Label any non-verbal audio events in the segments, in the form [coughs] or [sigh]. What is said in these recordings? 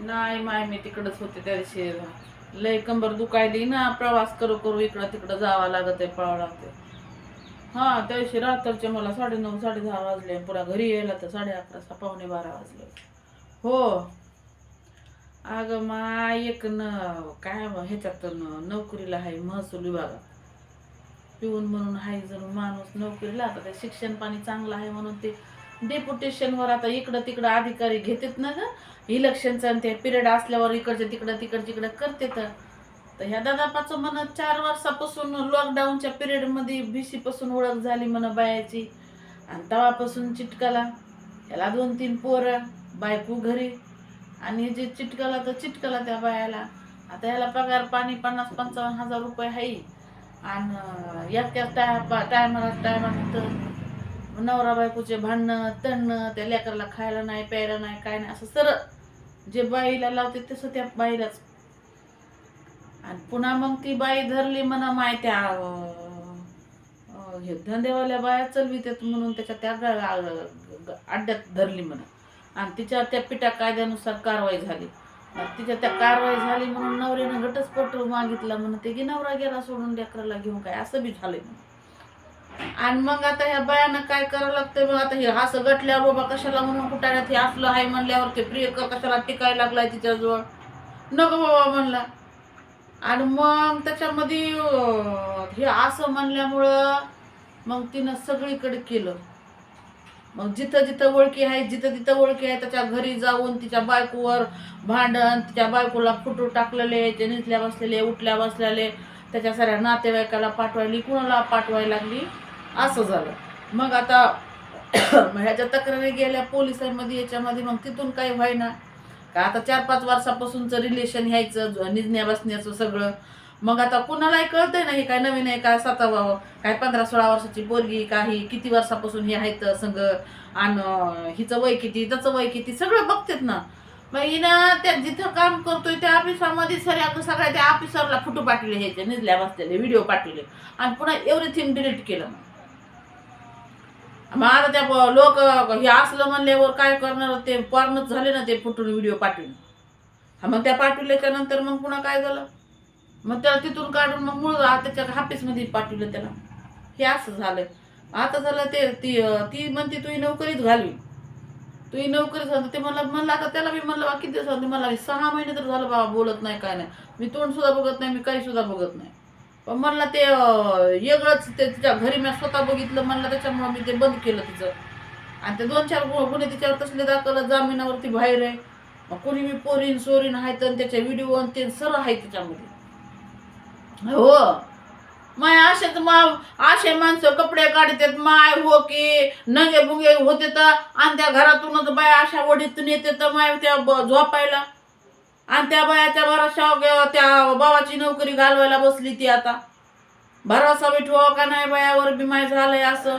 नाही माय मी तिकडच होते त्या दिवशी. लय कंबर दुखायली ना प्रवास करू करू इकडं तिकडं जावं लागत आहे पळावं लागते हा त्या दिवशी रात्रचे मला साडे नऊ साडे दहा वाजले. पुरा घरी यायला तर साडे अकरा सा पावणे बारा वाजले. हो. अगं माय एक न काय ह्याच्यात नोकरीला आहे महसूल विभागात. पिऊन म्हणून आहे जर माणूस नोकरीला. आता ते शिक्षण पाणी चांगलं आहे म्हणून ते डेप्युटेशनवर आता इकडं तिकडं अधिकारी घेतात ना ग. इलेक्शनचं आणि ते पिरियड असल्यावर इकडच्या तिकडं तिकडं तिकडं करते तर. तर ह्या दादापाचं म्हणा चार वर्षापासून लॉकडाऊनच्या पिरियडमध्ये भिशी पासून ओळख झाली म्हणा बायाची. आणि तवापासून चिटकाला. ह्याला दोन तीन पोरं बायको घरी. आणि जे चिटकाला तर चिटकाला त्या बायाला. आता ह्याला पगार पाणी पन्नास पंचावन्न हजार रुपये आहे. आणि या टाय टायमाला टायमाला तर नवरा बायकोचे भांडणं तणणं त्या लेकराला खायला नाही प्यायला नाही काय नाही असं सरळ. जे बाईला लावते तसं त्या बाईलाच. आणि पुन्हा मग ती बाई धरली म्हणा माय त्या हे धंदेवाल्या बाया चलवितात म्हणून त्याच्या त्या अड्ड्यात धरली म्हणा. आणि तिच्या त्या पिटा कायद्यानुसार कारवाई झाली. तिच्या त्या कारवाई झाली म्हणून नवऱ्यानं घटस्फोट मागितला म्हणून ते की नवरा गेला सोडून लेकराला घेऊन काय? असं बी झालंय म्हणून. आणि मग आता ह्या बायानं काय करावं लागतं मग? आता हे असं गटल्यावर बाबा कशाला म्हणून कुठाण्यात हे असलं आहे म्हणल्यावर ते प्रियकर कशाला टिकायला लागलाय तिच्याजवळ? नको बाबा म्हणला. आणि मग त्याच्यामध्ये हे असं म्हणल्यामुळं मग तिनं सगळीकडे केलं. मग जिथं जिथं ओळखी आहे जिथं जिथं ओळखी आहे त्याच्या घरी जाऊन तिच्या बायकोवर भांडण तिच्या बायकोला फुटू टाकलेले ते निचल्या बसलेले उठल्या बसलेले त्याच्या साऱ्या नातेवाईकाला पाठवायली कुणाला पाठवायला लागली? असं झालं. मग आता [coughs] मग ह्याच्या तक्रारी गेल्या पोलिसांमध्ये याच्यामध्ये मग तिथून काही व्हायना. का आता चार पाच वर्षापासूनचं रिलेशन ह्यायचं निजण्या बसण्याचं सगळं. मग आता कुणालाही कळतंय ना हे काय नवीन आहे काय सातावा काय पंधरा सोळा वर्षाची पोरगी काही किती वर्षापासून हे आहेत संग आणि हिचं वय किती त्याचं वय किती सगळं बघतात ना. मग हिनं त्या जिथं काम करतोय त्या ऑफिसामध्ये सगळ्या सगळ्या त्या ऑफिसरला फोटो पाठवले ह्याचे निजल्या बसलेले व्हिडिओ पाठवले. आणि पुन्हा एव्हरीथिंग डिलीट केलं मग. आता त्या लोक हे असलं म्हणल्यावर काय करणार ते पर्णच झाले ना ते फुटून व्हिडिओ पाठवून. हा मग त्या पाठवल्याच्या नंतर मग पुन्हा काय झालं? मग त्याला तिथून काढून मग मूळ त्याच्या हाफिसमध्ये पाठवलं त्याला. हे असं झालं. आता झालं ते ती ती म्हणते तुही नोकरीत घालवी. तुही नोकरीत घाल ते मला म्हणलं आता त्याला मी म्हणलं किती दिवस मला सहा महिने तर झालं बाबा बोलत नाही काय नाही. मी तोंड सुद्धा बघत नाही मी काही सुद्धा बघत नाही. पण म्हणलं ते वेगळंच ते तिच्या घरी मी स्वतः बघितलं म्हणलं त्याच्यामुळं मी ते बंद केलं तिचं. आणि ते दोन चार गुन्हे तिच्यावर तसले दाखवलं जामिनावरती बाहेर आहे. मग कोणी मी पोरीन सोरीन आहेत आणि त्याच्या व्हिडिओ आणि ते सर आहे त्याच्यामध्ये हो. माय असेच मा असे माणसं कपडे काढतात माय हो की नगे बुगे होते तर आणि त्या घरातूनच बाय अशा वडीतून येते तर माय त्या झोपायला. आणि त्या बायाच्या भरोशा त्या बाबाची नोकरी घालवायला बसली ती आता. भरोसा बी का नाही बायावर बी माय झालंय असं.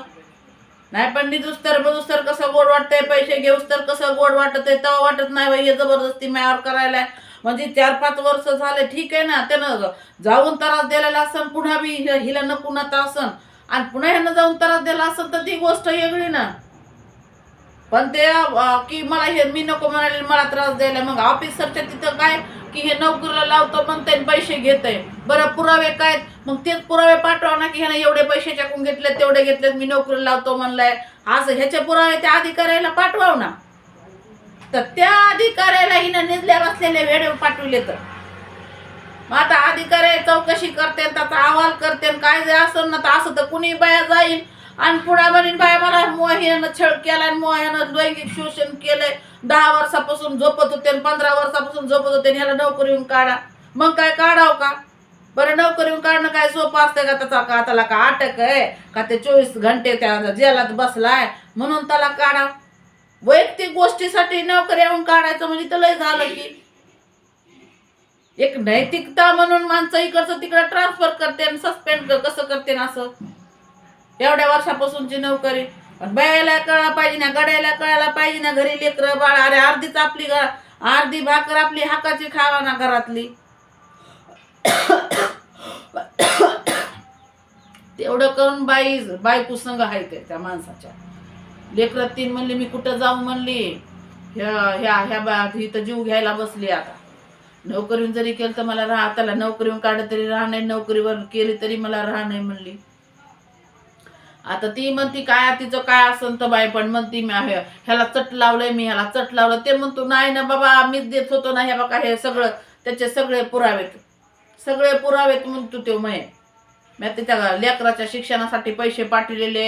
नाही पण निदूस तर बदूस तर कसं गोड वाटतंय पैसे घेऊस तर कसं गोड वाटत आहे तेव्हा वाटत नाही बाई हे जबरदस्ती मायावर करायला म्हणजे चार पाच वर्ष झाले ठीक आहे ना त्यानं जाऊन त्रास दिलेला असन पुन्हा बी हिला न पुन्हा त्रासन आणि पुन्हा ह्यानं जाऊन त्रास दिला असन तर ती गोष्ट वेगळी ना. पण ते की मला हे मी नको म्हणाले मला त्रास द्यायला. मग ऑफिसरच्या तिथं काय की हे नोकरीला लावतो मग त्यांनी पैसे घेत आहे बरं पुरावे काय? मग तेच पुरावे पाठवा ना की ह्याने एवढे पैसे टाकून घेतले तेवढे घेतलेत मी नोकरीला लावतो म्हणलाय. असं ह्याचे पुरावे त्या अधिकाऱ्याला पाठवाव ना. तर त्या अधिकाऱ्याला हिनं निजल्या बसलेले व्हिडिओ पाठवले तर. मग आता अधिकारी चौकशी करते त्याचा अहवाल करते काय जे असं ना तर असं तर कुणी बाया जाईल. आणि पुढे म्हणून बाया मला मोह्यानं छळ केला आणि मोह्यानं लैंगिक शोषण केलंय. दहा वर्षापासून झोपत होते आणि पंधरा वर्षापासून झोपत होते आणि ह्याला येऊन काढा. मग काय काढाव का? बरं येऊन काढणं काय सोपं असतंय का? त्याचा का त्याला का अटक आहे? का ते चोवीस घंटे त्या जेलात बसलाय? म्हणून त्याला काढा. वैयक्तिक गोष्टीसाठी नोकरी येऊन काढायचं म्हणजे तर लय झालं की. एक नैतिकता म्हणून माणसं इकडचं तिकडं ट्रान्सफर करते आणि सस्पेंड कसं करते ना असं. एवढ्या वर्षापासूनची नोकरी. पण बायाला कळायला पाहिजे ना गड्याला कळायला पाहिजे ना घरी लेकरं बाळ. अरे अर्धीच आपली घ अर्धी भाकर आपली हाकाची खावा ना घरातली. तेवढं करून बाई बायको संघ आहे ते त्या माणसाच्या. लेकरं तीन म्हणली मी कुठं जाऊ म्हणली. ह्या ह्या ह्या बा तर जीव घ्यायला बसली आता. नोकरीहून जरी केलं तर मला राहा त्याला नोकरीहून काढलं तरी राहणार नाही नोकरीवर केली तरी मला राहणार नाही म्हणली. आता ती म्हणती काय तिचं काय असन तर बाय पण म्हणती मी ह्याला चट लावलंय मी ह्याला चट लावलं. ते म्हणतो नाही ना बाबा मीच देत होतो ना हे बघा हे सगळं त्याचे सगळे पुरावेत. सगळे पुरावेत? म्हणतो तो मये मी त्याच्या लेकराच्या शिक्षणासाठी पैसे पाठवलेले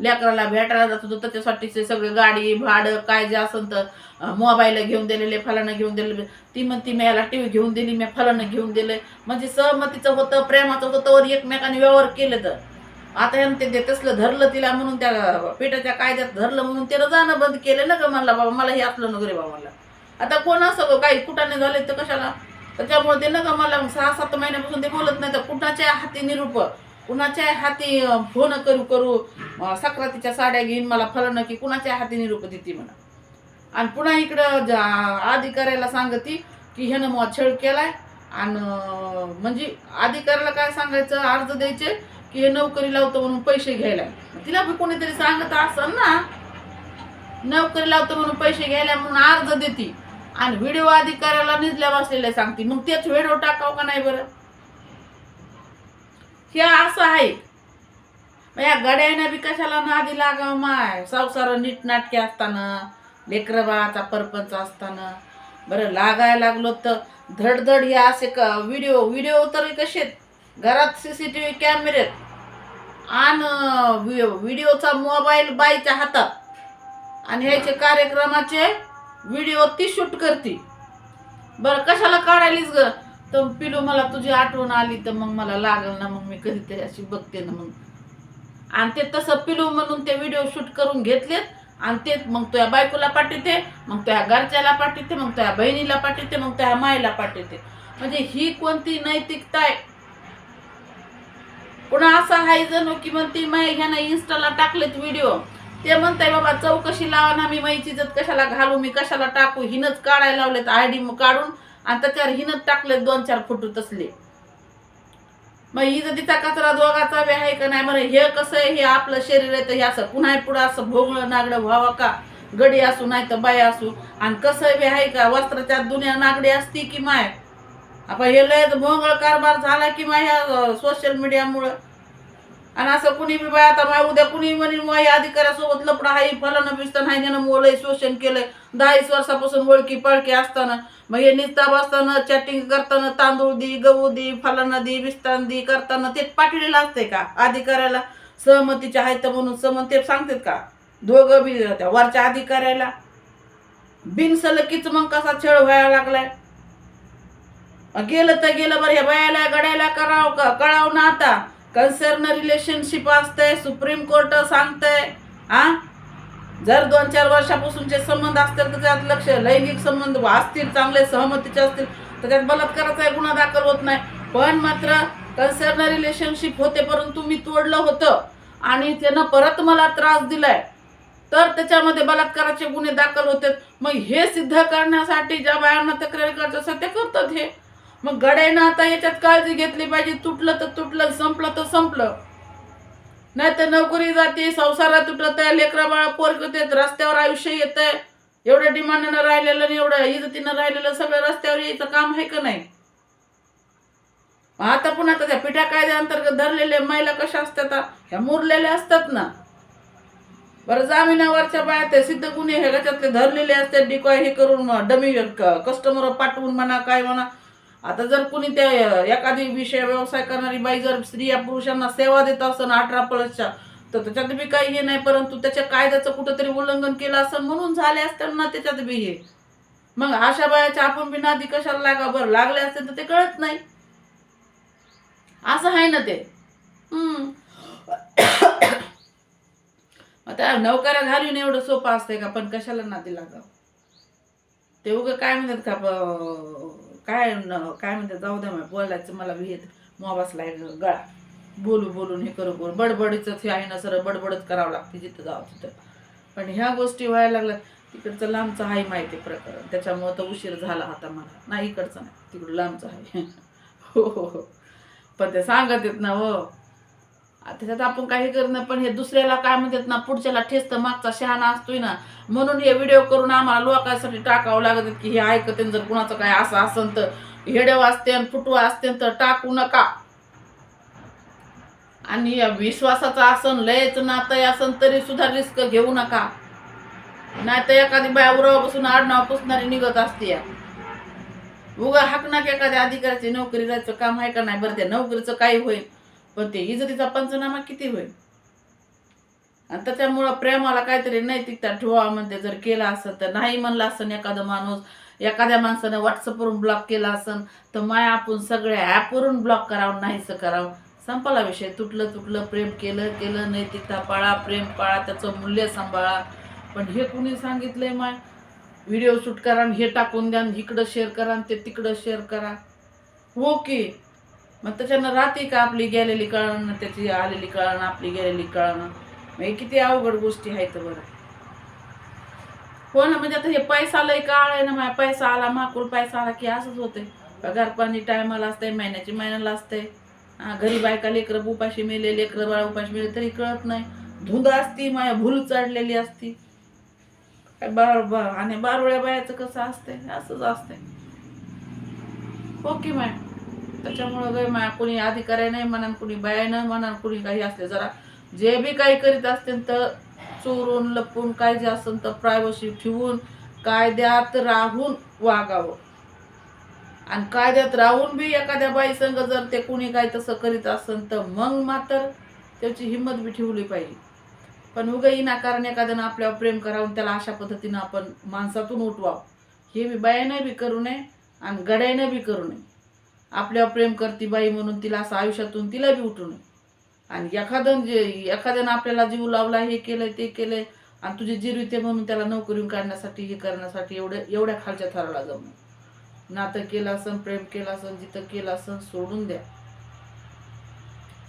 लेकराला भेटायला जात होतो त्याच्यासाठीचे सगळे गाडी भाडं काय जे असेल तर मोबाईल घेऊन दिलेले फलानं घेऊन दिलेले. ती म्हणती मी याला टी व्ही घेऊन दिली मी फलानं घेऊन दिले म्हणजे सहमतीचं होतं प्रेमाचं होतं तर एकमेकाने व्यवहार केले तर. आता ह्यानं ते ते तसलं धरलं तिला म्हणून त्या पेटाच्या कायद्यात धरलं म्हणून त्यानं जाणं बंद केलं ना ग म्हणला बाबा मला हे असलं नगरे बाबा मला आता कोण असं काही कुठाने झाले तर कशाला? त्याच्यामुळे ते नका मला सहा सात महिन्यापासून ते बोलत नाही. तर कुणाच्या हाती निरूप कुणाच्या हाती फोन करू करू अं, सक्रातीच्या साड्या घेईन मला फलणं की कुणाच्या हाती निरूप देते म्हणा. आणि पुन्हा इकडं जा- अधिकाऱ्याला सांगती की ह्यानं मग छळ केलाय. आणि म्हणजे अधिकाऱ्याला काय सांगायचं? अर्ज द्यायचे. की हे नोकरी लावतो म्हणून पैसे घ्यायला. तिला बी कोणीतरी सांगत असेल ना नोकरी लावतो म्हणून पैसे घ्यायला म्हणून अर्ज देते. आणि व्हिडिओ अधिकाऱ्याला निजल्या बसलेल्या सांगते मग तेच व्हिडिओ टाकाव का नाही बरं? हे असं आहे. या गड्याने बी कशाला नादी लागाव माय? संसार नीटनाटके असताना लेकरबाचा परपंच असताना. बरं लागायला लागलो तर धडधड हे असे क व्हिडिओ व्हिडिओ तरी कसे आहेत? घरात सी सी टी व्ही कॅमेरेत आणि व्हिडिओचा मोबाईल बाईच्या हातात. आणि ह्याचे कार्यक्रमाचे व्हिडिओ ती शूट करते. बरं कशाला काढायलीच ग? तर पिलू मला तुझी आठवण आली तर मग मला लागल ना मग मी कधीतरी अशी बघते ना मग. आणि ते तसं पिलू म्हणून ते व्हिडिओ शूट करून घेतलेत. आणि ते मग तुझ्या बायकोला पाठवते मग तुझ्या घरच्याला पाठवते मग तुझ्या बहिणीला पाठवते मग तुझ्या माईला पाठवते. म्हणजे ही कोणती नैतिकता आहे? पुन्हा असा आहे जणू की म्हणते मै ह्यानं इन्स्टाला टाकलेत व्हिडिओ ते म्हणताय बाबा चौकशी लावा ना मी मैची इज्जत कशाला घालू? मी कशाला टाकू? हिनच काढायला लावलेत आय डी काढून आणि त्याच्यावर हिनच टाकलेत दोन चार फोटो तसले. मग इज्जतीचा कचरा दोघाचा वे आहे का नाही? बरं हे कसं आहे? हे आपलं शरीर आहे तर हे असं पुन्हा पुढं असं भोगळं नागडं व्हावं का? गडी असू नाही तर बाई असू. आणि कसं बी आहे का? वस्त्राच्या दुनिया नागडी असती की माय? आपण हे लय भोंगळ कारभार झाला की माझ्या ह्या सोशल मीडियामुळं आणि असं कुणी बी बाय आता माझ्या उद्या कुणी म्हणे मग अधिकाऱ्यासोबत लपडा हाय फलानं बिस्तान हाय त्यानं मोलय शोषण केलंय दहा वर्षापासून ओळखी पाळखी असताना. मग हे निस्ताब बसताना चॅटिंग करताना तांदूळ दी गहू दी फलानं दी बिस्तान दी करताना ते पाठवलेलं असते का अधिकाऱ्याला? सहमतीचे आहेत म्हणून सहमत ते सांगतात का? दोघं बी त्या वरच्या अधिकाऱ्याला. बिनसलकीच मग कसा छळ व्हायला लागलाय? गेलं तर गेलं बरं ह्या बायाला गड्याला कराव का? कळाव ना आता. कन्सर्न रिलेशनशिप असतंय सुप्रीम कोर्ट सांगतंय आ? जर दोन चार वर्षापासूनचे संबंध असतील तर त्यात लक्ष लैंगिक संबंध असतील चांगले सहमतीचे असतील तर त्यात बलात्काराचा गुन्हा दाखल होत नाही. पण मात्र कन्सर्न रिलेशनशिप होते परंतु मी तोडलं होतं. आणि त्यानं परत मला त्रास दिलाय. तर त्याच्यामध्ये बलात्काराचे गुन्हे दाखल होते मग हे सिद्ध करण्यासाठी ज्या बायांना तक्रारी करतात असतात ते करतात हे मग गड्यानं आता याच्यात काळजी घेतली पाहिजे. तुटलं तर तुटलं संपलं तर संपलं. नाही तर नोकरी जाते संसारात तुटत आहे लेकरा बाळा पोरग येत रस्त्यावर आयुष्य येत आहे एवढं डिमांडनं राहिलेलं आणि एवढं इजतीनं राहिलेलं सगळं रस्त्यावर यायचं काम आहे का नाही? आता पुन्हा त्या पिठा कायद्याअंतर्गत धरलेले महिला कशा असतात ह्या मुरलेल्या असतात ना. बरं जामिनावरच्या बाया ते सिद्ध गुन्हे हे धरलेले असतात. डिकॉय हे करून डमी कस्टमर पाठवून म्हणा काय म्हणा. आता जर कुणी ते एखादी विषय व्यवसाय करणारी बाई जर स्त्रिया पुरुषांना सेवा देत असेल अठरा प्लसच्या तर त्याच्यात बी काही हे नाही परंतु त्याच्या कायद्याचं कुठंतरी उल्लंघन केलं असं म्हणून झाले असताना ना त्याच्यात बी हे. मग अशा बायाच्या आपण बी नादी कशाला लागा बरं? लागले असते तर ते कळत नाही. असं आहे ना ते. हम्म. आता नौकऱ्या घालून एवढं सोपं असतंय का? पण कशाला नादी लागावं? ते उगं काय म्हणतात का काय काय म्हणतात जाऊ द्या मग बोलायचं मला बी येत मोबासला गळा. बोलू बोलून हे करू करू. बडबडीचंच हे आहे ना सर बडबडच करावं लागते जिथं जावं तिथं. पण ह्या गोष्टी व्हायला लागल्या. तिकडचं लांबचं आहे माहिती प्रकरण. त्याच्यामुळं तर उशीर झाला होता मला. नाही इकडचं नाही. तिकडं लांबचं आहे. [laughs] हो हो हो. पण ते सांगत येत ना हो. त्याच्यात आपण काही करणं पण हे दुसऱ्याला काय म्हणतात ना पुढच्याला ठेस तर मागचा शहाणा असतोय ना. म्हणून हे व्हिडिओ करून आम्हाला लोकांसाठी टाकावं लागत की हे ऐकते जर कुणाचं काय असं असन तर. हेडे असते आणि फुटवा असते तर टाकू नका. आणि विश्वासाचं आसन लयच नातं असन तरी सुद्धा रिस्क घेऊ नका. नाही तर एखादी बाया उरावापासून आडनाव पुसणारी निघत असते या. उगा हाकनाक एखाद्या अधिकाऱ्याची नोकरी जायचं काम आहे का नाही? बरं त्या नोकरीचं काही होईल. पण ते इज्जतीचा पंचनामा किती होईल? आणि त्याच्यामुळं प्रेमाला काहीतरी नैतिकता ठेवा म्हणते जर केला असं तर नाही म्हणलं असं एखादा माणूस एखाद्या माणसानं व्हॉट्सअपवरून ब्लॉक केला असन तर माय आपण सगळ्या ॲपवरून ब्लॉक करावं नाहीसं करावं. संपला विषय. तुटलं तुटलं प्रेम केलं केलं नैतिकता पाळा प्रेम पाळा त्याचं मूल्य सांभाळा. पण हे कुणी सांगितलंय माय? व्हिडिओ शूट करा हे टाकून द्या इकडं शेअर करा ते तिकडं शेअर करा. हो ओके मग त्याच्यानं राहते का आपली गेलेली कळणं त्याची आलेली कळणं आपली गेलेली कळणं. म्हणजे किती अवघड गोष्टी आहेत बरं. हो ना म्हणजे आता हे पैसा आलंय काळ आहे ना माझ्या पैसा आला माकूल पैसा आला की असंच होतंय. पगार पाणी टायमाला असतंय महिन्याची महिन्याला असते हा घरी बायका लेकरं उपाशी मेले लेकरं बाळा उपाशी मेले तरी कळत नाही. धुंद असती माया भूल चढलेली असती. बार बार आणि बारुळ्या बायाचं कसं असतंय? असंच असतंय. ओके मॅम त्याच्यामुळं काही माया कुणी अधिकारी नाही म्हणा कुणी बाया नाही म्हणा कुणी काही असते जरा जे बी काही करीत असतील तर चोरून लपून काय जे असेल तर प्रायव्हसी ठेवून कायद्यात राहून वागावं. आणि कायद्यात राहून बी एखाद्या बाई संग जर ते कुणी काय तसं करीत असेल तर मग मात्र त्याची हिंमत बी ठेवली पाहिजे. पण उगाही कारण एखाद्यानं आपल्यावर प्रेम करावं त्याला अशा पद्धतीनं आपण माणसातून उठवावं. हे बी बायानं बी करू नये आणि गड्यानं बी करू नये. आपल्यावर प्रेम करती बाई म्हणून तिला असं आयुष्यातून तिला बी उठू नये. आणि एखादं जे एखाद्यानं आपल्याला जीव लावला हे केलंय ते केलंय आणि तुझे जिरविते म्हणून त्याला नोकरीहून काढण्यासाठी हे करण्यासाठी एवढं एवढ्या खालच्या थराला जमणं नातं केलं असन प्रेम केलं असन जिथं केलं असन सोडून द्या.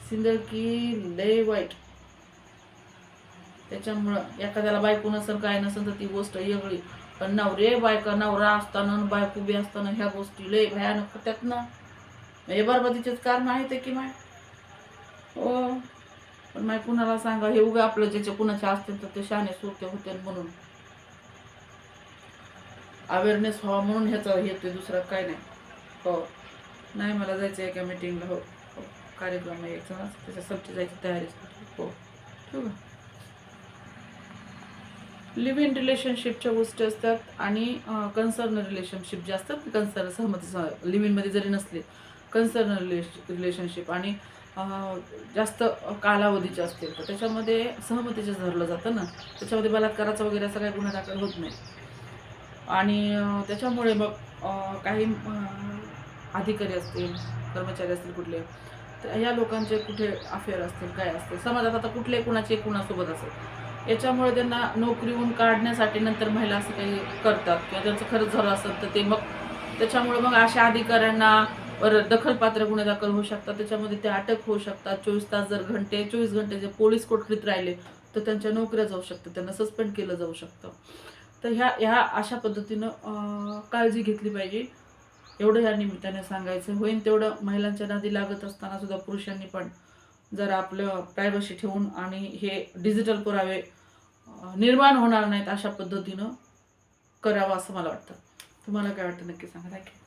सिंदर की लय वाईट. त्याच्यामुळं एखाद्याला बायको नसेल काय नसेल तर ती गोष्ट वेगळी पण नवरे बायका नवरा असताना बायको बी असताना ह्या गोष्टी लय भयानक होत्यात ना. हे बरबादीचेच कारण आहे ते की माय? हो. पण माय कुणाला सांगा? हे उगा आपलं ज्याचे कुणाचे असतील तर ते शाने सुरते होते म्हणून. अवेअरनेस व्हावा म्हणून ह्याचा येतोय दुसरा काय नाही. हो. नाही मला जायचं आहे एका मीटिंगला हो हो. कार्यक्रम आहे त्याच्यासाठी जायची तयारी हो. ठेवू का? लिव्ह इन रिलेशनशिपच्या गोष्टी असतात आणि कन्सर्न रिलेशनशिप जे असतात कन्सर्न सहमती लिव्ह इनमध्ये जरी नसले कन्सर्न रिलेशनशिप आणि जास्त कालावधीचे असतील. तर त्याच्यामध्ये सहमतीचे धरलं जातं ना. त्याच्यामध्ये बलात्काराचा वगैरे असा काही गुन्हा दाखल होत नाही. आणि त्याच्यामुळे मग काही अधिकारी असतील कर्मचारी असतील कुठले तर या लोकांचे कुठे अफेअर असतील काय असतील? समाजात आता कुठले कुणाचे कुणासोबत असेल? याच्यामुळे त्यांना नोकरीहून काढण्यासाठी नंतर महिला असं काही करतात. किंवा त्यांचं खरंच झालं असेल तर ते मग त्याच्यामुळे मग अशा अधिकाऱ्यांना दखलपात्र गुन्हे दाखल होऊ शकतात. त्याच्यामध्ये ते अटक होऊ शकतात. चोवीस तास जर घंटे चोवीस घंटे जे पोलीस कोठडीत राहिले तर त्यांच्या नोकऱ्या जाऊ शकतात. त्यांना सस्पेंड केलं जाऊ शकतं. तर ह्या ह्या अशा पद्धतीनं काळजी घेतली पाहिजे. एवढं ह्या निमित्ताने सांगायचं. होईन तेवढं महिलांच्या नादी लागत असताना सुद्धा पुरुषांनी पण जर आपलं प्रायव्हसी ठेवून आणि हे डिजिटल पुरावे निर्माण होणार नाहीत अशा पद्धतीनं करावं असं मला वाटतं. तुम्हाला काय वाटतं नक्की सांगा. थँक्यू